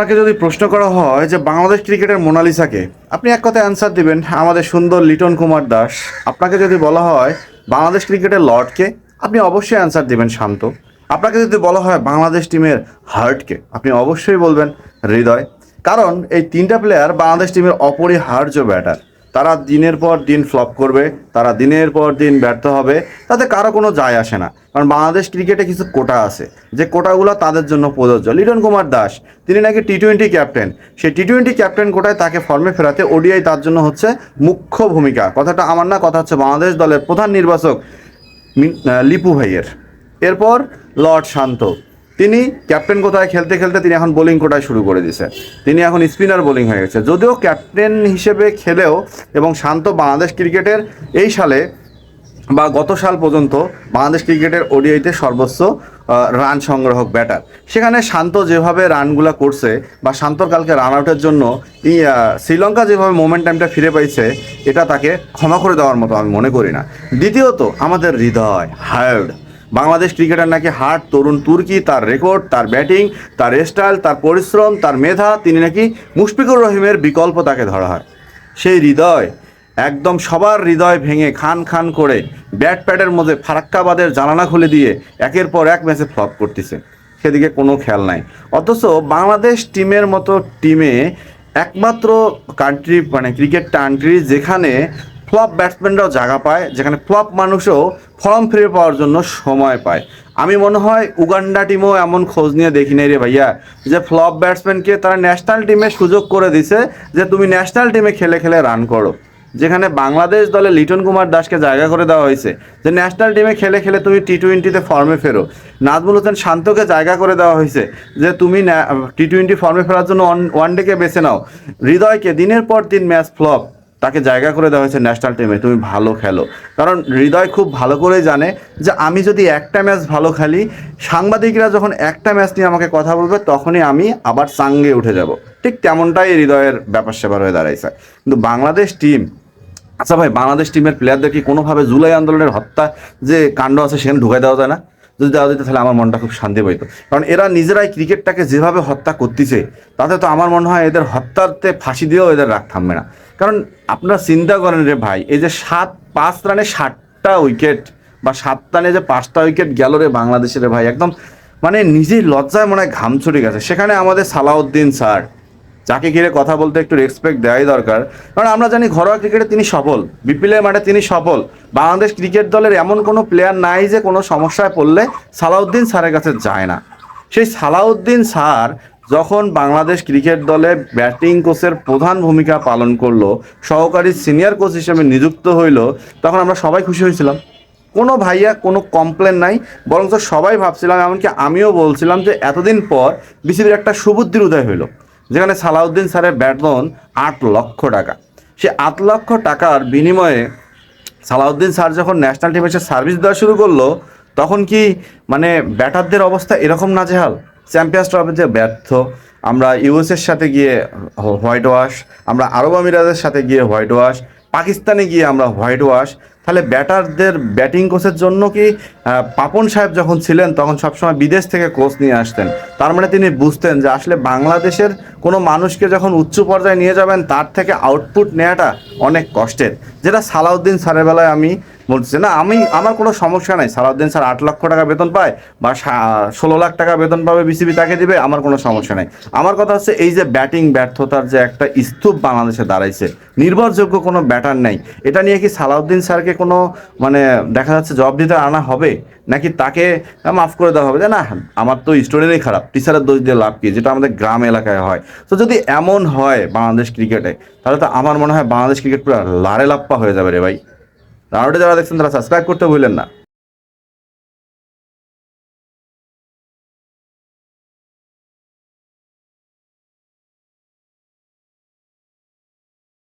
আপনাকে যদি প্রশ্ন করা হয় যে বাংলাদেশ ক্রিকেটের মোনালিসাকে, আপনি এক কথায় অ্যান্সার দিবেন, আমাদের সুন্দর লিটন কুমার দাস। আপনাকে যদি বলা হয় বাংলাদেশ ক্রিকেটের লর্ডকে, আপনি অবশ্যই অ্যান্সার দিবেন শান্ত। আপনাকে যদি বলা হয় বাংলাদেশ টিমের হার্টকে, আপনি অবশ্যই বলবেন হৃদয়। কারণ এই তিনটা প্লেয়ার বাংলাদেশ টিমের অপরিহার্য ব্যাটার তারা দিনের পর দিন ফ্লপ করবে, তারা দিনের পর দিন ব্যর্থ হবে, তাতে কারও কোনো যায় আসে না। কারণ বাংলাদেশ ক্রিকেটে কিছু কোটা আছে, যে কোটাগুলো তাদের জন্য প্রযোজ্য। লিটন কুমার দাস, তিনি নাকি টি টোয়েন্টি ক্যাপ্টেন সেই টি টোয়েন্টি ক্যাপ্টেন কোটায় তাকে ফর্মে ফেরাতে ওডিআই তার জন্য হচ্ছে মুখ্য ভূমিকা। কথাটা আমার না, কথা হচ্ছে বাংলাদেশ দলের প্রধান নির্বাচক লিপু ভাইয়ের। এরপর লর্ড শান্ত। তিনি ক্যাপ্টেন কোথায় খেলতে খেলতে তিনি এখন বোলিং কোটায় শুরু করে দিয়েছে। তিনি এখন স্পিনার বোলিং হয়ে গেছে। যদিও ক্যাপ্টেন হিসেবে খেলেও এবং শান্ত বাংলাদেশ ক্রিকেটের এই সালে বা গত সাল পর্যন্ত বাংলাদেশ ক্রিকেটের ওডিআইতে সর্বোচ্চ রান সংগ্রাহক ব্যাটার সেখানে শান্ত যেভাবে রানগুলা করছে বা শান্তর কালকে রান আউটের জন্য শ্রীলঙ্কা যেভাবে মোমেন্টামটা ফিরে পাইছে, এটা তাকে ক্ষমা করে দেওয়ার মতো আমি মনে করি না। দ্বিতীয়ত, আমাদের হৃদয় হার্ড বাংলাদেশ ক্রিকেটার নাকি হার্ট তরুণ তুর্কি, তার রেকর্ড, তার ব্যাটিং, তার স্টাইল, তার পরিশ্রম, তার মেধা, তিনি নাকি মুশফিকুর রহিমের বিকল্প তাকে ধরা হয়। সেই হৃদয়, একদম সবার হৃদয় ভেঙে খান খান করে ব্যাট প্যাডের মধ্যে ফারাক্কাবাদের জানালা খুলে দিয়ে একের পর এক ম্যাচে ফ্লপ করতেছে। সেদিকে কোনো খেয়াল নাই। অথচ বাংলাদেশ টিমের মতো টিমে একমাত্র কান্ট্রি মানে ক্রিকেট কান্ট্রি যেখানে ফ্লপ ব্যাটসম্যানরাও জায়গা পায়, যেখানে ফ্লপ মানুষও ফর্ম ফিরে পাওয়ার জন্য সময় পায়। আমি মনে হয় উগান্ডা টিমও এমন খোঁজ নিয়ে দেখি নাই রে ভাইয়া, যে ফ্লপ ব্যাটসম্যানকে তারা ন্যাশনাল টিমে সুযোগ করে দিছে যে তুমি ন্যাশনাল টিমে খেলে খেলে রান করো। যেখানে বাংলাদেশ দলে লিটন কুমার দাসকে জায়গা করে দেওয়া হয়েছে, যে ন্যাশনাল টিমে খেলে খেলে তুমি টি টোয়েন্টিতে ফর্মে ফেরো। নাজমুল হোসেন শান্তকে জায়গা করে দেওয়া হয়েছে, যে তুমি টি টোয়েন্টি ফর্মে ফেরার জন্য ওয়ান ডেকে বেছে নাও। হৃদয়কে দিনের পর দিন ম্যাচ ফ্লপ তাকে জায়গা করে দেওয়া হয়েছে ন্যাশনাল টিমে তুমি ভালো খেলো। কারণ হৃদয় খুব ভালো করেই জানে যে আমি যদি একটা ম্যাচ ভালো খেলি, সাংবাদিকরা যখন একটা ম্যাচ নিয়ে আমাকে কথা বলবে, তখনই আমি আবার চাঙ্গে উঠে যাব। ঠিক তেমনটাই হৃদয়ের ব্যাপার স্যাপার হয়ে দাঁড়াইছে। কিন্তু বাংলাদেশ টিম আচ্ছা ভাই, বাংলাদেশ টিমের প্লেয়ারদের কি কোনোভাবে জুলাই আন্দোলনের হত্যা যে কাণ্ড আছে সেখানে ঢুকাই দেওয়া যায় না? যদি দেওয়া যেত তাহলে আমার মনটা খুব শান্তি পাইতো। কারণ এরা নিজেরাই ক্রিকেটটাকে যেভাবে হত্যা করতেছে, তাতে তো আমার মনে হয় এদের হত্যাতে ফাঁসি দিয়েও এদের রাগ থামবে না। কারণ আপনারা চিন্তা করেন রে ভাই, এই যে সাত, পাঁচ রানে ষাটটা উইকেট বা সাত রানে যে পাঁচটা উইকেট গেল রে বাংলাদেশের ভাই, একদম মানে নিজেই লজ্জায় মনে হয় ঘাম ছুটে গেছে। সেখানে আমাদের সালাউদ্দিন স্যার, যাকে ঘিরে কথা বলতে একটু রেসপেক্ট দেওয়াই দরকার। কারণ আমরা জানি ঘরোয়া ক্রিকেটে তিনি সফল বিপিএলের মাঠে তিনি সফল। বাংলাদেশ ক্রিকেট দলের এমন কোনো প্লেয়ার নাই যে কোনো সমস্যায় পড়লে সালাউদ্দিন স্যারের কাছে যায় না। সেই সালাউদ্দিন স্যার যখন বাংলাদেশ ক্রিকেট দলে ব্যাটিং কোচের প্রধান ভূমিকা পালন করল, সহকারী সিনিয়র কোচ হিসেবে নিযুক্ত হইল, তখন আমরা সবাই খুশি হয়েছিলাম। কোনো ভাইয়া কোনো কমপ্লেন নাই, বরঞ্চ সবাই ভাবছিলাম, এমনকি আমিও বলছিলাম যে এতদিন পর বিসিবির একটা সুবুদ্ধির উদয় হইল, যেখানে সালাউদ্দিন স্যারের বেতন আট লক্ষ টাকা। সে আট লক্ষ টাকার বিনিময়ে সালাউদ্দিন স্যার যখন ন্যাশনাল টিমে সার্ভিস দেওয়া শুরু করল, তখন কি মানে ব্যাটারদের অবস্থা এরকম নাজেহাল? চ্যাম্পিয়ন্স ট্রফিতে ব্যর্থ। আমরা ইউএসের সাথে গিয়ে হোয়াইট ওয়াশ আমরা আরব আমিরাতের সাথে গিয়ে হোয়াইট ওয়াশ পাকিস্তানে গিয়ে আমরা হোয়াইট ওয়াশ তাহলে ব্যাটারদের ব্যাটিং কোচের জন্য কি পাপন সাহেব যখন ছিলেন, তখন সবসময় বিদেশ থেকে কোচ নিয়ে আসতেন। তার মানে তিনি বুঝতেন যে আসলে বাংলাদেশের কোনো মানুষকে যখন উচ্চ পর্যায়ে নিয়ে যাবেন, তার থেকে আউটপুট নেওয়াটা অনেক কষ্টের। যেটা সালাউদ্দিন স্যারের বেলায় আমি বলছি না, আমি, আমার কোনো সমস্যা নাই। সালাউদ্দিন স্যার আট লক্ষ টাকা বেতন পায় বা ষোলো লাখ টাকা বেতন পাবে বিসিবি তাকে দিবে, আমার কোনো সমস্যা নাই। আমার কথা হচ্ছে, এই যে ব্যাটিং ব্যর্থতার যে একটা স্তূপ বাংলাদেশে দাঁড়াইছে, নির্ভরযোগ্য কোনো ব্যাটার নাই। এটা নিয়ে কি সালাউদ্দিন স্যারকে কোনো মানে দেখা যাচ্ছে জবাব দিতে আনা হবে? নাকি তাকে মাফ করে দেওয়া হবে? যে, না, আমার তো স্টুডেন্টই খারাপ, টিচারের দোষ দিয়ে লাভ কি? যেটা আমাদের গ্রাম এলাকায় হয়। তো যদি এমন হয় বাংলাদেশ ক্রিকেটে, তাহলে তো আমার মনে হয় বাংলাদেশ ক্রিকেট পুরো লারে লাপ্পা হয়ে যাবে রে ভাই। রাউন্ডে যারা দেখছেন তারা সাবস্ক্রাইব করতে ভুলেন না।